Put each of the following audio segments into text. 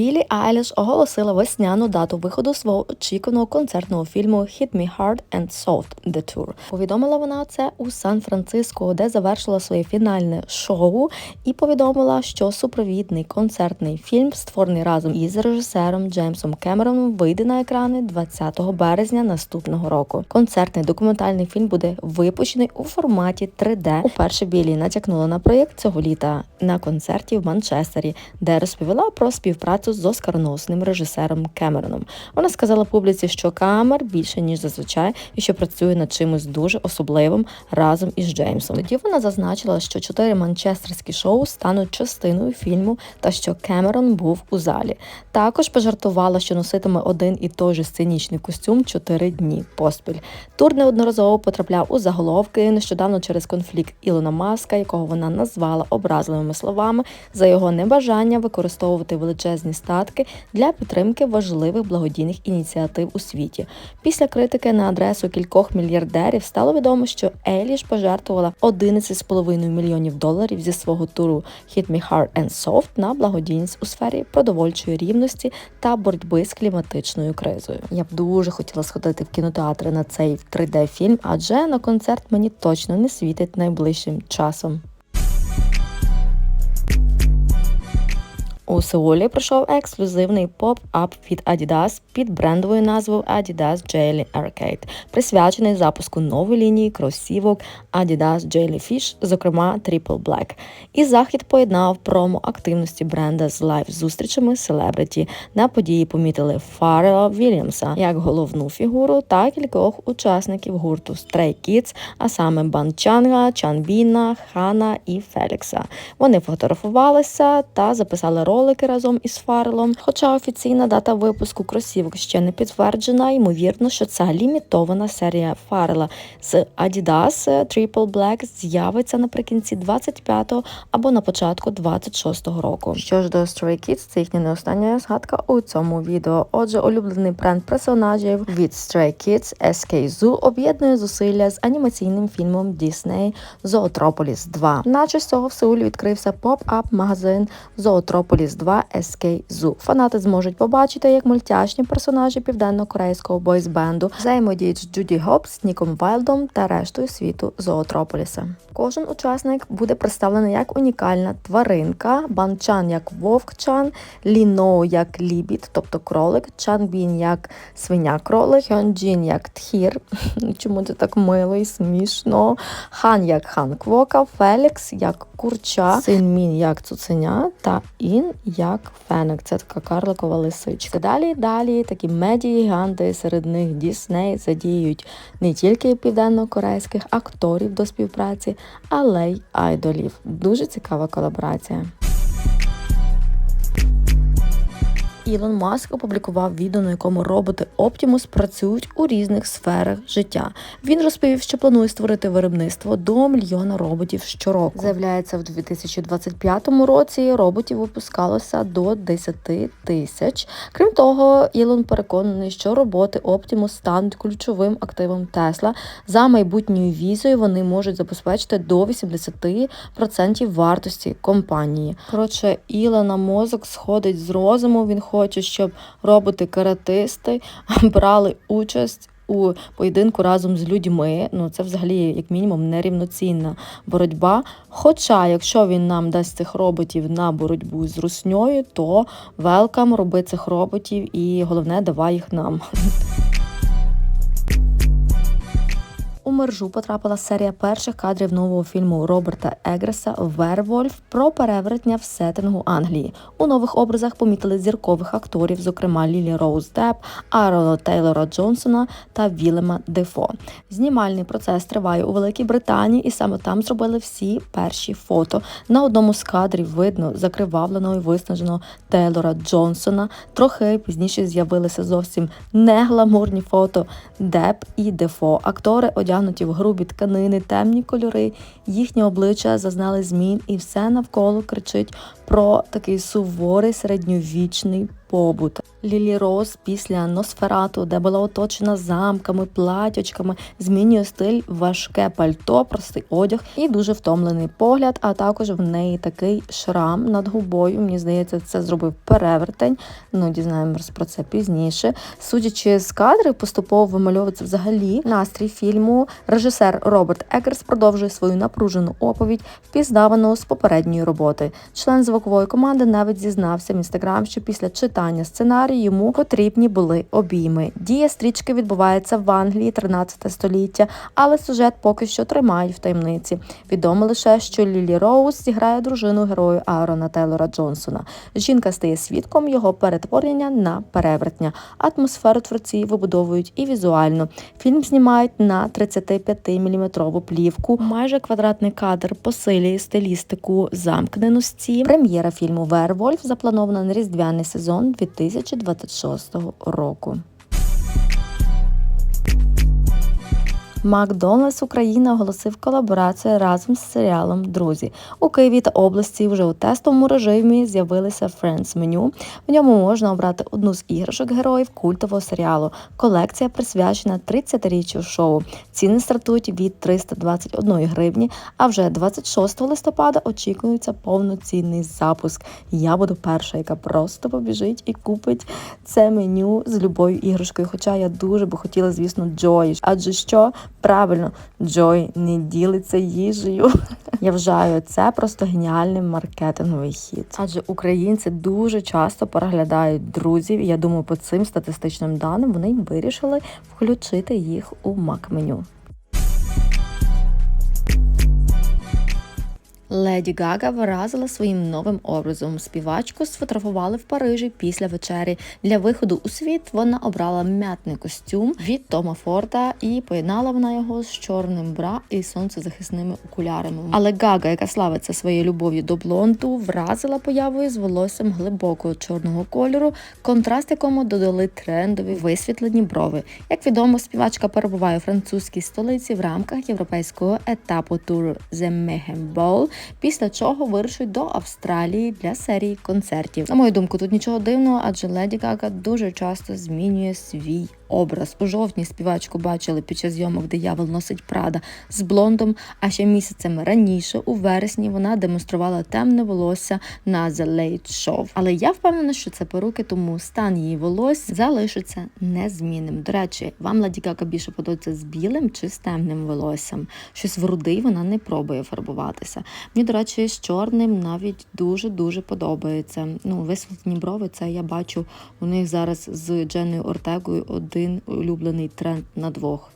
Білі Айліш оголосила весняну дату виходу свого очікуваного концертного фільму «Hit Me Hard and Soft – The Tour». Повідомила вона це у Сан-Франциско, де завершила своє фінальне шоу, і повідомила, що супровідний концертний фільм, створений разом із режисером Джеймсом Кемероном, вийде на екрани 20 березня наступного року. Концертний документальний фільм буде випущений у форматі 3D. Уперше Білі натякнула на проєкт цього літа на концерті в Манчестері, де розповіла про співпрацю з оскароносним режисером Кемероном. Вона сказала публіці, що камер більше ніж зазвичай, і що працює над чимось дуже особливим разом із Джеймсом. Тоді вона зазначила, що чотири манчестерські шоу стануть частиною фільму та що Кемерон був у залі. Також пожартувала, що носитиме один і той же сценічний костюм чотири дні поспіль. Тур неодноразово потрапляв у заголовки нещодавно через конфлікт Ілона Маска, якого вона назвала образливими словами за його небажання використовувати величезні статки для підтримки важливих благодійних ініціатив у світі. Після критики на адресу кількох мільярдерів стало відомо, що Ейліш пожертвувала 11,5 мільйонів доларів зі свого туру «Hit Me Hard and Soft» на благодійність у сфері продовольчої рівності та боротьби з кліматичною кризою. Я б дуже хотіла сходити в кінотеатри на цей 3D-фільм, адже на концерт мені точно не світить найближчим часом. У Сеулі пройшов ексклюзивний поп-ап від Adidas під брендовою назвою Adidas Jelly Arcade, присвячений запуску нової лінії кросівок Adidas Jellyfish, зокрема Triple Black. І захід поєднав промо-активності бренда з лайв-зустрічами селебриті. На події помітили Фаррела Вільямса як головну фігуру та кількох учасників гурту Stray Kids, а саме Бан Чанга, Чанбіна, Хана і Фелікса. Вони фотографувалися та записали ролики разом із Фаррелом. Хоча офіційна дата випуску кросівок ще не підтверджена, ймовірно, що ця лімітована серія Фаррела з Adidas Triple Black з'явиться наприкінці 25-го або на початку 26-го року. Що ж до Stray Kids, це їхня не остання згадка у цьому відео. Отже, улюблений бренд персонажів від Stray Kids SK Zoo об'єднує зусилля з анімаційним фільмом Disney Зоотрополіс 2. Наче з цього в Сеулі відкрився поп-ап магазин Зоотрополіс 2 SK Zoo. Фанати зможуть побачити, як мультяшні персонажі південно-корейського бойсбенду взаємодіють з Джуді Гопс, Ніком Вайлдом та рештою світу Зоотрополіса. Кожен учасник буде представлений як унікальна тваринка, банчан як вовкчан, ліно як лібід, тобто кролик, чанбін як свиня-кролик, хьонджін як тхір. Чому це так мило і смішно? Хан як хан квока, Фелікс як курча, синмін як цуценя та ін як феник. Це така карликова лисичка. Далі далі такі медіа-гіганти, серед них Дісней задіють не тільки південно-корейських акторів до співпраці, але й айдолів. Дуже цікава колаборація. Ілон Маск опублікував відео, на якому роботи Optimus працюють у різних сферах життя. Він розповів, що планує створити виробництво до мільйона роботів щороку. Заявляється, в 2025 році роботів випускалося до 10 тисяч. Крім того, Ілон переконаний, що роботи Optimus стануть ключовим активом Тесла. За майбутньою візою вони можуть забезпечити до 80% вартості компанії. Коротше, Ілона мозок сходить з розуму. Він хоче, щоб роботи-каратисти брали участь. У поєдинку разом з людьми, ну це взагалі, як мінімум, нерівноцінна боротьба. Хоча, якщо він нам дасть цих роботів на боротьбу з русньою, то велкам роби цих роботів і головне, давай їх нам. мережу потрапила серія перших кадрів нового фільму Роберта Егреса Вервольф про перевертня в сеттингу Англії. У нових образах помітили зіркових акторів, зокрема Лілі Роуз Депп, Арона Тейлора Джонсона та Вілема Дефо. Знімальний процес триває у Великій Британії, і саме там зробили всі перші фото. На одному з кадрів видно закривавленого і виснаженого Тейлора Джонсона. Трохи пізніше з'явилися зовсім негламурні фото Депп і Дефо. Актори одягнуті в грубі тканини, темні кольори, їхні обличчя зазнали змін, і все навколо кричить про такий суворий середньовічний побут. Лілі Роуз після Носферату, де була оточена замками, платячками, змінює стиль, важке пальто, простий одяг і дуже втомлений погляд. А також в неї такий шрам над губою. Мені здається, це зробив перевертень. Ну, дізнаємось про це пізніше. Судячи з кадрів, поступово вимальовується взагалі настрій фільму. Режисер Роберт Екерс продовжує свою напружену оповідь, впізнавану з попередньої роботи. Член звукової команди навіть зізнався в інстаграм, що після читання сценарію йому потрібні були обійми. Дія стрічки відбувається в Англії 13 століття, але сюжет поки що тримають в таємниці. Відомо лише, що Лілі Роуз зіграє дружину герою Аарона Тейлора Джонсона. Жінка стає свідком його перетворення на перевертня. Атмосферу творці вибудовують і візуально. Фільм знімають на 35-мм плівку. Майже квадратний кадр посилює стилістику замкненості. Прем'єра фільму Вервольф запланована на різдвяний сезон 2026 року. Макдональдс Україна оголосив колаборацію разом з серіалом Друзі. У Києві та області вже у тестовому режимі з'явилися Friends меню. В ньому можна обрати одну з іграшок героїв культового серіалу. Колекція присвячена 30-річчю шоу. Ціни стартують від 321 гривні. А вже 26 листопада очікується повноцінний запуск. Я буду перша, яка просто побіжить і купить це меню з любою іграшкою. Хоча я дуже би хотіла, звісно, Джої. Адже що правильно, Джой не ділиться їжею. Я вважаю, це просто геніальний маркетинговий хід. Адже українці дуже часто переглядають друзів. і Я думаю, по цим статистичним даним вони вирішили включити їх у мак-меню. Леді Гага вразила своїм новим образом. Співачку сфотографували в Парижі після вечері. Для виходу у світ вона обрала м'ятний костюм від Тома Форда і поєднала вона його з чорним бра і сонцезахисними окулярами. Але Гага, яка славиться своєю любов'ю до блонду, вразила появою з волоссям глибокого чорного кольору, контраст якому додали трендові висвітлені брови. Як відомо, співачка перебуває у французькій столиці в рамках європейського етапу туру The Mayhem Ball, після чого вирушить до Австралії для серії концертів. На мою думку, тут нічого дивного, адже Леді Гага дуже часто змінює свій образ. У жовтні співачку бачили під час зйомок диявол носить Прада з блондом. А ще місяцем раніше, у вересні, вона демонструвала темне волосся на The Late Show. Але я впевнена, що це поруки, тому стан її волосся залишиться незмінним. До речі, вам Леді Гага більше подобається з білим чи з темним волоссям. Щось в руди вона не пробує фарбуватися. Мені, до речі, з чорним навіть дуже-дуже подобається. Ну, висвітлені брови, це я бачу у них зараз з Дженною Ортегою один улюблений тренд на двох.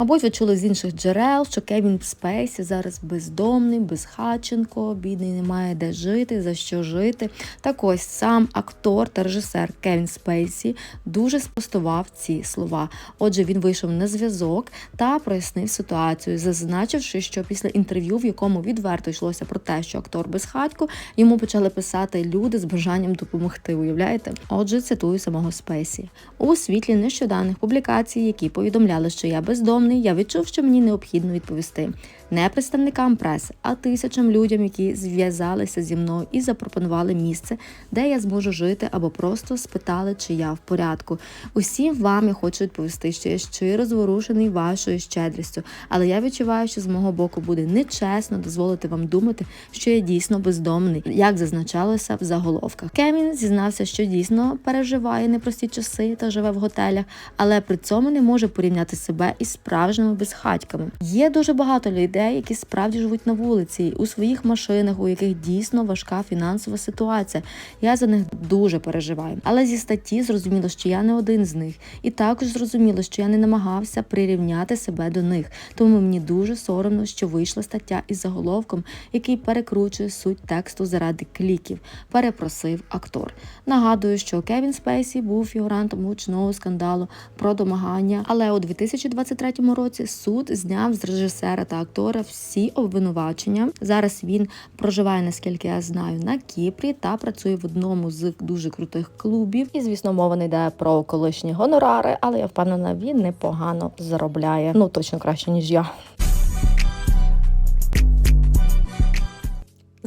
Мабуть, ви чули з інших джерел, що Кевін Спейсі зараз бездомний, безхатченко, бідний, немає де жити, за що жити. Так ось сам актор та режисер Кевін Спейсі дуже спростував ці слова. Отже, він вийшов на зв'язок та прояснив ситуацію, зазначивши, що після інтерв'ю, в якому відверто йшлося про те, що актор безхатько, йому почали писати люди з бажанням допомогти. Уявляєте? Отже, цитую самого Спейсі у світлі нещодавних публікацій, які повідомляли, що я бездомний я відчув, що мені необхідно відповісти не представникам преси, а тисячам людям, які зв'язалися зі мною і запропонували місце, де я зможу жити, або просто спитали, чи я в порядку. Усім вам я хочу відповісти, що я щиро зворушений вашою щедрістю, але я відчуваю, що з мого боку буде нечесно дозволити вам думати, що я дійсно бездомний, як зазначалося в заголовках. Кемін зізнався, що дійсно переживає непрості часи та живе в готелях, але при цьому не може порівняти себе із справжніми безхатьками. Є дуже багато людей, які справді живуть на вулиці у своїх машинах, у яких дійсно важка фінансова ситуація. Я за них дуже переживаю. Але зі статті зрозуміло, що я не один з них, і також зрозуміло, що я не намагався прирівняти себе до них. Тому мені дуже соромно, що вийшла стаття із заголовком, який перекручує суть тексту заради кліків. Перепросив актор. Нагадую, що Кевін Спейсі був фігурантом гучного скандалу про домагання, але у 2023 році суд зняв з режисера та актора всі обвинувачення. Зараз він проживає, наскільки я знаю, на Кіпрі та працює в одному з дуже крутих клубів. І звісно, мова не йде про колишні гонорари, але я впевнена, він непогано заробляє. Ну точно краще ніж я.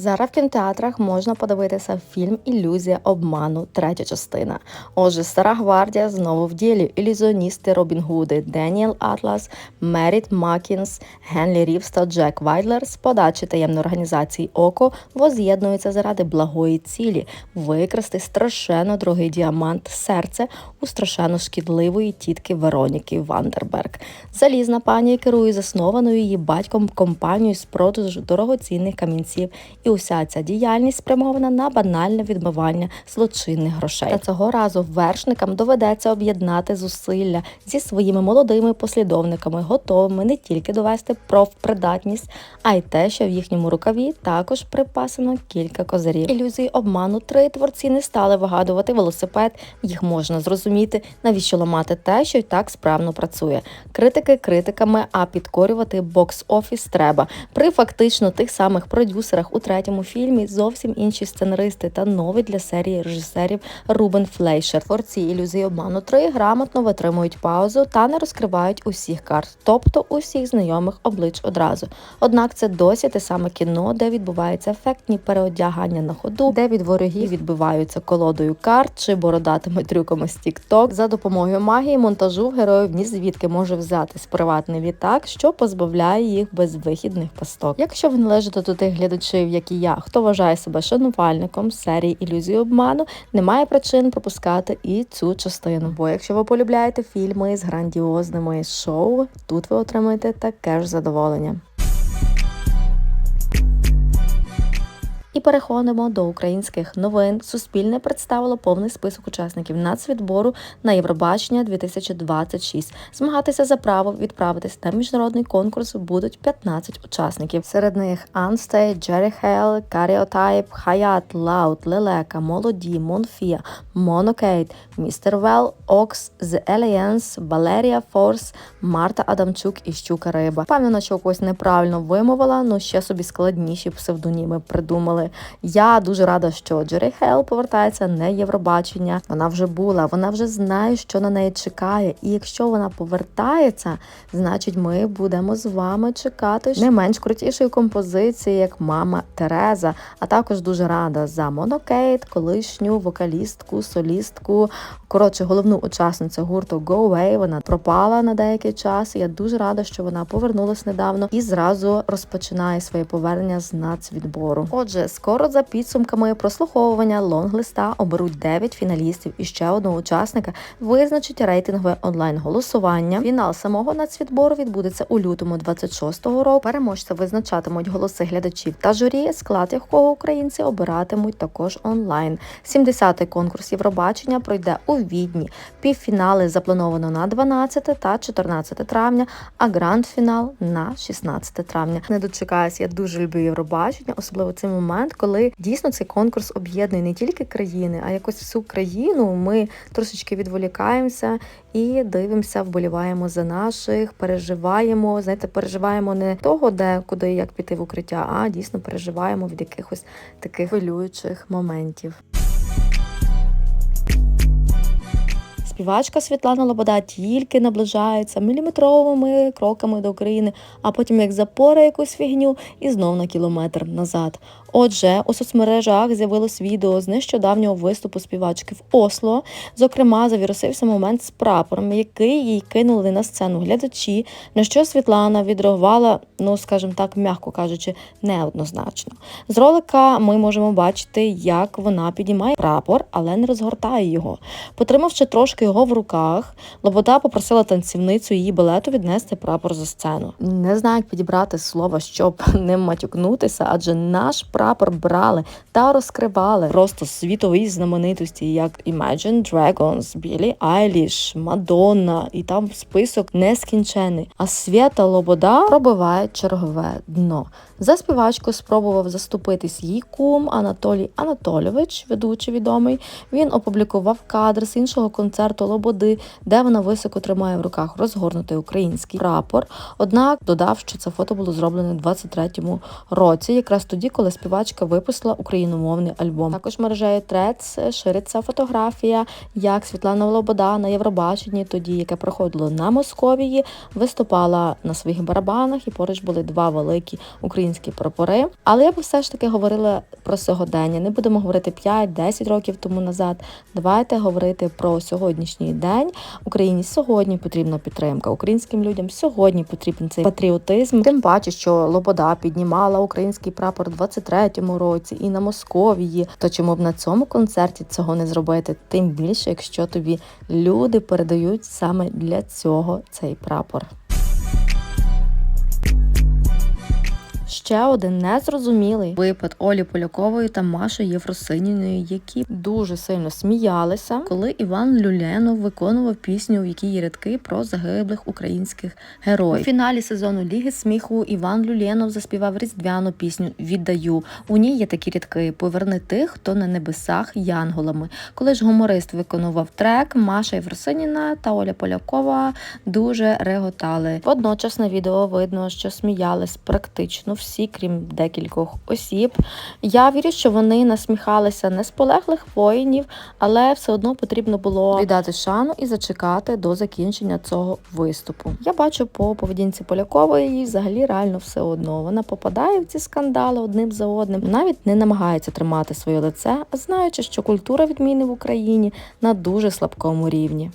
Зараз в кінотеатрах можна подивитися фільм Ілюзія обману, третя частина. Отже, стара гвардія знову в ділі. Ілюзіоністи Робін Гуди, Деніел Атлас, Меріт Макінс, Генлі Рівс та Джек Вайдлер з подачі таємної організації ОКО воз'єднуються заради благої цілі викрасти страшенно дорогий діамант серце у страшенно шкідливої тітки Вероніки Вандерберг. Залізна пані керує заснованою її батьком компанією з продажу дорогоцінних камінців, і уся ця діяльність спрямована на банальне відмивання злочинних грошей. Та цього разу вершникам доведеться об'єднати зусилля зі своїми молодими послідовниками, готовими не тільки довести профпридатність, а й те, що в їхньому рукаві також припасено кілька козирів. Ілюзії обману три творці не стали вигадувати велосипед. Їх можна зрозуміти, навіщо ламати те, що й так справно працює. Критики критиками, а підкорювати бокс-офіс треба. При фактично тих самих продюсерах у третьому фільмі зовсім інші сценаристи та новий для серії режисерів Рубен Флейшер. Творці ілюзії обману 3 грамотно витримують паузу та не розкривають усіх карт, тобто усіх знайомих облич одразу. Однак це досі те саме кіно, де відбуваються ефектні переодягання на ходу, де від ворогів відбиваються колодою карт чи бородатими трюками з TikTok. За допомогою магії монтажу героїв ні звідки може взятись приватний літак, що позбавляє їх безвихідних пасток. Якщо ви належите до тих глядачів, і я, хто вважає себе шанувальником серії ілюзії обману, немає причин пропускати і цю частину. Бо якщо ви полюбляєте фільми з грандіозними шоу, тут ви отримаєте таке ж задоволення. Переходимо до українських новин. Суспільне представило повний список учасників нацвідбору на Євробачення 2026. Змагатися за право відправитись на міжнародний конкурс будуть 15 учасників. Серед них Анстей, Джері Хейл, Каріотайп, Хаят, Лаут, Лелека, Молоді, Монфія, Монокейт, Містер Вел, Окс, The Alliance, Валерія Форс, Марта Адамчук і Щука Риба. Впевнена, що когось неправильно вимовила, ну ще собі складніші псевдоніми придумали. Я дуже рада, що Джері Хейл повертається не Євробачення. Вона вже була, вона вже знає, що на неї чекає. І якщо вона повертається, значить ми будемо з вами чекати не менш крутішої композиції, як мама Тереза. А також дуже рада за Монокейт, колишню вокалістку, солістку. Коротше, головну учасницю гурту Go Away, Вона пропала на деякий час. Я дуже рада, що вона повернулась недавно і зразу розпочинає своє повернення з нацвідбору. Отже, скоро за підсумками прослуховування лонглиста оберуть 9 фіналістів і ще одного учасника. Визначить рейтингове онлайн голосування. Фінал самого нацвідбору відбудеться у лютому 26-го року. Переможця визначатимуть голоси глядачів та журі, склад якого українці обиратимуть також онлайн. 70-й конкурс Євробачення пройде у Відні. Півфінали заплановано на 12 та 14 травня, а гранд-фінал на 16 травня. Не дочекаюсь, я дуже люблю Євробачення, особливо цей момент, коли дійсно цей конкурс об'єднує не тільки країни, а якось всю країну. Ми трошечки відволікаємося і дивимося, вболіваємо за наших, переживаємо. Знаєте, переживаємо не того, де куди і як піти в укриття, а дійсно переживаємо від якихось таких хвилюючих моментів. Співачка Світлана Лобода тільки наближається міліметровими кроками до України, а потім як запора якусь фігню і знов на кілометр назад. Отже, у соцмережах з'явилось відео з нещодавнього виступу співачки в Осло. Зокрема, завірусився момент з прапором, який їй кинули на сцену глядачі, на що Світлана відреагувала, ну скажімо так, м'яко кажучи, неоднозначно. З ролика ми можемо бачити, як вона підіймає прапор, але не розгортає його. Потримавши трошки його в руках, Лобода попросила танцівницю її балету віднести прапор за сцену. Не знаю, як підібрати слово, щоб не матюкнутися, адже наш прапор брали та розкривали просто світові знаменитості, як Imagine Dragons, Білі Айліш, Мадонна, і там список нескінчений. А Свята Лобода пробиває чергове дно. За співачку спробував заступитись її кум Анатолій Анатолійович, ведучий відомий. Він опублікував кадр з іншого концерту Лободи, де вона високо тримає в руках розгорнутий український прапор. Однак додав, що це фото було зроблене у 23-му році, якраз тоді, коли співачка випустила україномовний альбом. Також мережею Трец шириться фотографія, як Світлана Лобода на Євробаченні, тоді яке проходило на Московії, виступала на своїх барабанах, і поруч були два великі українські прапори. Але я б все ж таки говорила про сьогодення. Не будемо говорити 5-10 років тому назад. Давайте говорити про сьогоднішній день. Україні сьогодні потрібна підтримка. Українським людям сьогодні потрібен цей патріотизм. Тим паче, що Лобода піднімала український прапор у 23-му році і на Московії. То чому б на цьому концерті цього не зробити? Тим більше, якщо тобі люди передають саме для цього цей прапор. Ще один незрозумілий випад Олі Полякової та Маші Єфросиніної, які дуже сильно сміялися, коли Іван Люленов виконував пісню, в якій є рядки про загиблих українських героїв. У фіналі сезону Ліги сміху Іван Люленов заспівав різдвяну пісню Віддаю. У ній є такі рядки Поверни тих, хто на небесах янголами. Коли ж гуморист виконував трек, Маша Єфросиніна та Оля Полякова дуже реготали. Водночас на відео видно, що сміялись практично всі, крім декількох осіб. Я вірю, що вони насміхалися не з полеглих воїнів, але все одно потрібно було віддати шану і зачекати до закінчення цього виступу. Я бачу по поведінці Полякової їй взагалі реально все одно. Вона попадає в ці скандали одним за одним, навіть не намагається тримати своє лице, знаючи, що культура відміни в Україні на дуже слабкому рівні.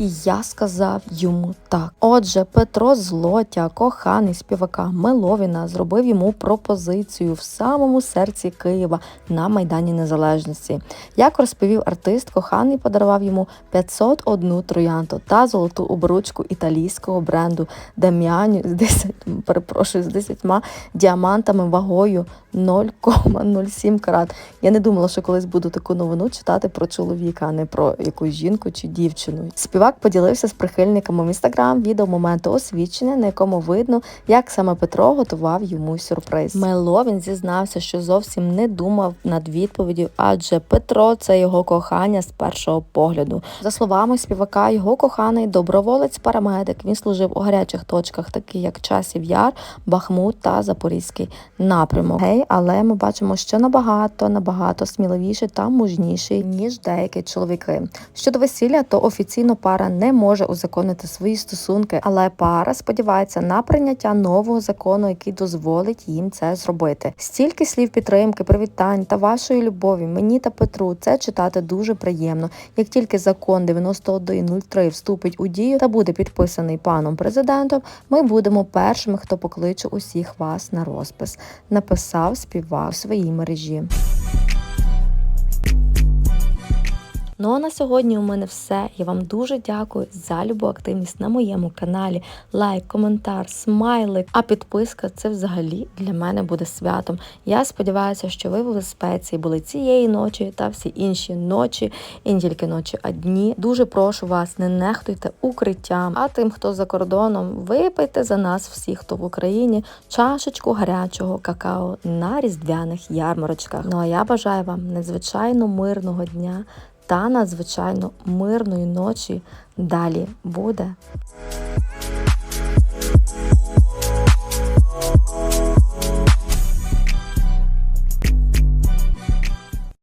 І я сказав йому так. Отже, Петро Злотя, коханий співака Меловіна, зробив йому пропозицію в самому серці Києва на Майдані Незалежності. Як розповів артист, коханий подарував йому 501 троянду та золоту обручку італійського бренду Дем'яні з 10, перепрошую, з 10 діамантами вагою 0,07 карат. Я не думала, що колись буду таку новину читати про чоловіка, а не про якусь жінку чи дівчину. Співак поділився з прихильниками в інстаграм відео моменту освідчення, на якому видно, як саме Петро готував йому сюрприз. Мело він зізнався, що зовсім не думав над відповіддю, адже Петро це його кохання з першого погляду. За словами співака, його коханий доброволець парамедик. Він служив у гарячих точках, такі як часів яр, Бахмут та Запорізький напрямок. Гей, але ми бачимо, що набагато набагато сміливіший та мужніший ніж деякі чоловіки. Щодо весілля, то офіційно пара не може узаконити свої стосунки, але пара сподівається на прийняття нового закону, який дозволить їм це зробити. Стільки слів підтримки, привітань та вашої любові мені та Петру це читати дуже приємно. Як тільки закон 9103 вступить у дію та буде підписаний паном президентом, ми будемо першими, хто покличе усіх вас на розпис. Написав співак в своїй мережі. Ну а на сьогодні у мене все. Я вам дуже дякую за любу активність на моєму каналі. Лайк, коментар, смайлик. А підписка це взагалі для мене буде святом. Я сподіваюся, що ви в безпеці були цієї ночі та всі інші ночі, і не тільки ночі, а дні. Дуже прошу вас, не нехтуйте укриттям. А тим, хто за кордоном, випийте за нас всіх, хто в Україні, чашечку гарячого какао на різдвяних ярмарочках. Ну а я бажаю вам надзвичайно мирного дня та надзвичайно мирної ночі далі буде.